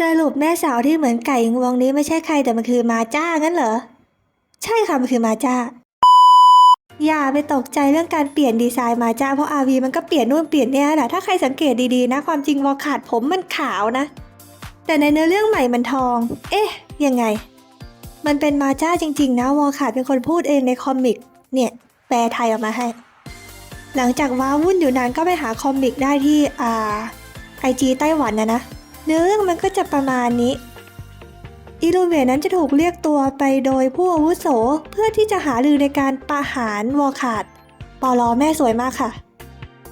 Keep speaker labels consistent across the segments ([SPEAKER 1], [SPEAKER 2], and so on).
[SPEAKER 1] สรุปแม่สาวที่เหมือนไก่งวงนี้ไม่ใช่ใครแต่มันคือมาจ้างั้นเหรอ ใช่ค่ะมันคือมาจ้า อย่าไปตกใจเรื่องการเปลี่ยนดีไซน์มาจ้าเพราะอาวีมันก็เปลี่ยนนู่นเปลี่ยนเนี่ยแหละถ้าใครสังเกตดีๆนะ ความจริงวอลขาดผมมันขาวนะ แต่ในเนื้อเรื่องใหม่มันทอง เอ๊ะ ยังไง มันเป็นมาจ้าจริง ๆ นะวอลขาดเป็นคนพูดเองในคอมิก เนี่ย แปลไทยออกมาให้ หลังจากว้าวุ่นอยู่นานก็ไปหาคอมิกได้ที่อ่าไอจีไต้หวันนะนะ เนื้อเรื่องมันก็จะประมาณนี้อิลูเมียนั้นจะถูกเรียกตัวไปโดยผู้อาวุโสเพื่อที่จะหารือในการประหารวอขาดปอลอแม่สวยมากค่ะ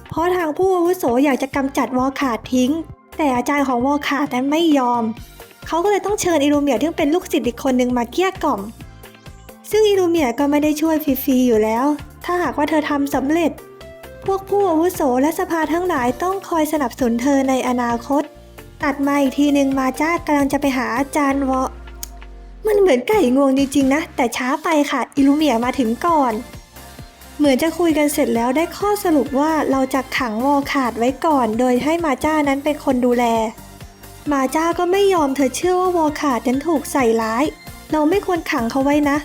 [SPEAKER 1] เพราะทางผู้อาวุโสอยากจะกำจัดวอขาดทิ้ง แต่อาจารย์ของวอขาดนั้นไม่ยอม เขาก็เลยต้องเชิญอิลูเมียที่เป็นลูกศิษย์อีกคนหนึ่งมาเกลี้ยกล่อม ซึ่งอิลูเมียก็ไม่ได้ช่วยฟรีๆอยู่แล้ว ถ้าหากว่าเธอทำสำเร็จ พวกผู้อาวุโสและสภาทั้งหลายต้องคอยสนับสนุนเธอในอนาคต ตัดมาอีกทีหนึ่งมาจ้ากำลังจะไปหาอาจารย์วอมันเหมือนไก่งวงจริงๆนะ แต่ช้าไปค่ะ อิลูเมียมาถึงก่อน เหมือนจะคุยกันเสร็จแล้วได้ข้อสรุปว่าเราจะขังวอขาดไว้ก่อน โดยให้มาจ้านั้นเป็นคนดูแล มาจ้าก็ไม่ยอมเธอเชื่อว่าวอขาดนั้นถูกใส่ร้าย เราไม่ควรขังเขาไว้นะ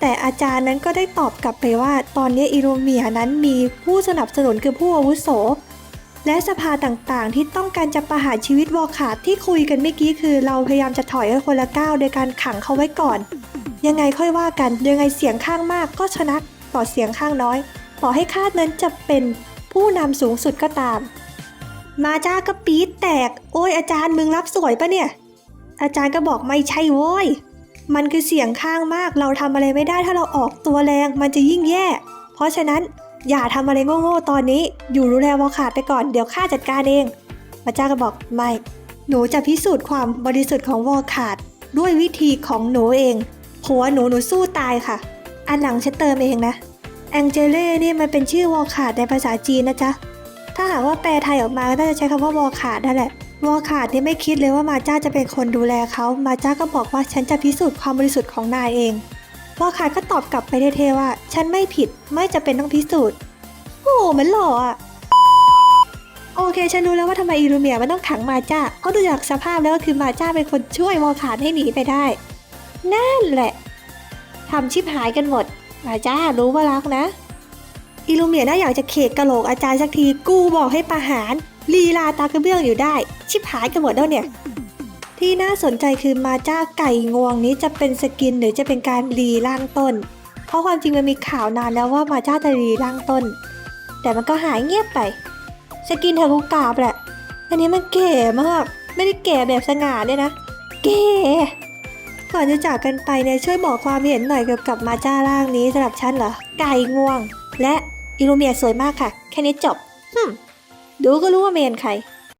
[SPEAKER 1] แต่อาจารย์นั้นก็ได้ตอบกลับไปว่า ตอนนี้อิลูเมียนั้นมีผู้สนับสนุนคือผู้อาวุโส และสภาต่างๆ ที่ต้องการจะประหารชีวิตวอขาดที่คุยกันเมื่อกี้คือ เราพยายามจะถอยไว้คนละก้าวโดยการขังเขาไว้ก่อน ยังไงค่อยว่ากันยังไงเสียงข้างมากก็ชนะต่อเสียงข้างน้อย ต่อให้คาดนั้นจะเป็นผู้นำสูงสุดก็ตาม มาจ้าก็ปี๊ดแตก โอ้ยอาจารย์มึงรับสวยปะเนี่ย อาจารย์ก็บอกไม่ใช่โว้ยมันคือเสียงข้างมากเราทำอะไรไม่ได้ถ้าเราออกตัวแรงมันจะยิ่งแย่ เพราะฉะนั้น อย่าทำอะไรโง่ๆตอนนี้ อยู่ดูแล้ววอขาดไปก่อนเดี๋ยวข้าจัดการเองมาจ้าก็บอกไม่ หนูจะพิสูจน์ความบริสุทธิ์ของวอขาด ด้วยวิธีของหนูเองผัวหนูหนูสู้ตายค่ะ อันหลังฉันเติมเองนะแองเจเล่นี่มันเป็นชื่อวอขาดในภาษาจีนนะจ๊ะ ถ้าหากว่าแปลไทยออกมาก็น่าจะใช้คำว่าวอขาดนั่นแหละ วอขาดนี่ไม่คิดเลยว่ามาจ้าจะเป็นคนดูแลเขา มาจ้าก็บอกว่าฉันจะพิสูจน์ความบริสุทธิ์ของนายเอง วอขาดก็ตอบกลับไปเท่ๆว่า ฉันไม่ผิดไม่จะเป็นต้องพิสูจน์โอ้โหมันหล่ออะโอเค ฉันรู้แล้วว่าทำไมอิรูเมียมันต้องขังมาจ้าเพราะดูจากสภาพแล้วก็คือมาจ้าเป็นคนช่วยวอขาดให้หนีไปได้ นั่นแหละทำชิบหายกันหมด มาจ้ารู้ว่ารักนะ อิลูเมียน่าอยากจะเขกกะโหลกอาจารย์สักที กูบอกให้ประหาร ลีลาตากระเบื้องอยู่ได้ ชิบหายกันหมดแล้วเนี่ย ที่น่าสนใจคือมาจ้าไก่งวงนี้จะเป็นสกินหรือจะเป็นการรีร่างต้น เพราะความจริงมันมีข่าวนานแล้วว่ามาจ้าจะรีร่างต้น แต่มันก็หายเงียบไป สกินเธอกูกาบแหละ อันนี้มันเก๋มาก ไม่ได้เก๋แบบสง่าด้วยนะ เก๋ก่อนจะจากกันไปเนี่ยช่วยบอกความเห็นหน่อยเกี่ยวกับมาจ้าร่างนี้สำหรับฉันเหรอ ไก่งวง และอิลูเมียสวยมากค่ะ แค่นี้จบดูก็รู้ว่าเมนใคร